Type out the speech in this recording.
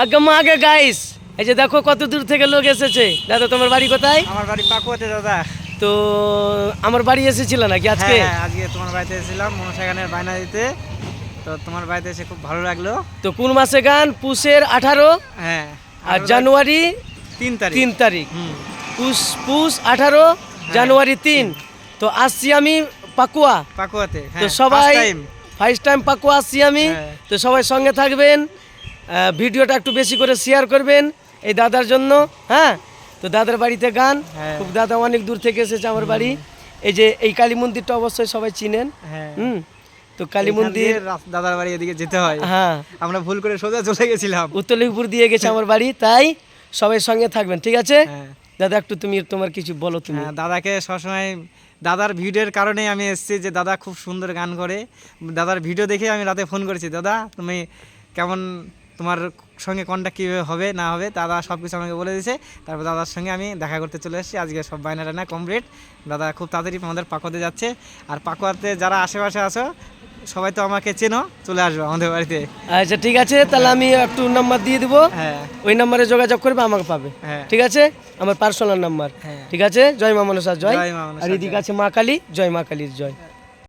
আগে মা আগে গাইস। এই যে দেখো কত দূর থেকে লোক এসেছে। দাদা তোমার বাড়ি কোথায়? আমার বাড়ি পাকুয়াতে দাদা। তো আমার বাড়ি এসেছিল নাকি আজকে? হ্যাঁ, হ্যাঁ, আজকে তোমার বাড়িতে এসেছিলাম। মনসা গানের বায়না দিতে। তো তোমার বাড়িতে এসে খুব ভালো লাগল। তো কোন মাসে গান? পুষের আঠারো? হ্যাঁ আর জানুয়ারি? তিন তারিখ। তিন তারিখ। পুষ পুষ আঠারো জানুয়ারি তিন। তো আসছি আমি পাকুয়া। পাকুয়াতে তো হ্যাঁ সবাই ফার্স্ট টাইম পাকুয়া আসছি আমি। হ্যাঁ। তো সবাই সঙ্গে থাকবেন। ভিডিওটা একটু বেশি করে শেয়ার করবেন এই দাদার জন্য হ্যাঁ? তো দাদার বাড়িতে গান হ্যাঁ। খুব দাদা অনেক দূর থেকে এসেছে আমার বাড়ি। এই যে এই কালী মন্দিরটা অবশ্যই সবাই চিনেন হ্যাঁ। হুম? তো কালী মন্দির দাদার বাড়ি এদিকে যেতে হয়। হ্যাঁ। আমরা ভুল করে সোজা চলে গেছিলাম। উত্তলিপুর দিয়ে গেছে আমার বাড়ি তাই সবাই সঙ্গে থাকবেন ঠিক আছে? হ্যাঁ। দাদা একটু তুমি তোমার কিছু বলো তুমি। দাদাকে সবসময় দাদার ভিডিওর কারণে আমি এসেছি যে দাদা খুব সুন্দর গান করে। দাদার ভিডিও দেখে আমি রাতে ফোন করেছি দাদা তুমি কেমন তোমার সঙ্গে কন্ট্যাক্ট কীভাবে হবে না হবে দাদা সব কিছু আমাকে বলে দিয়েছে। তারপর দাদার সঙ্গে আমি দেখা করতে চলে এসেছি। আজকে সব বায়না টায়না কমপ্লিট দাদা খুব তাড়াতাড়ি আমাদের পাকুয়াতে যাচ্ছে। আর পাকুয়াতে যারা আশেপাশে আছো সবাই তো আমাকে চেনো চলে আসবে আমাদের বাড়িতে। আচ্ছা ঠিক আছে তাহলে আমি একটু নাম্বার দিয়ে দিব। হ্যাঁ। ওই নাম্বারে যোগাযোগ করবে আমাকে পাবে। হ্যাঁ। ঠিক আছে? আমার পার্সোনাল নাম্বার হ্যাঁ। ঠিক আছে? জয় মা মনসা জয়। আর এদিকে আছে মা কালী জয় মা কালীর জয়।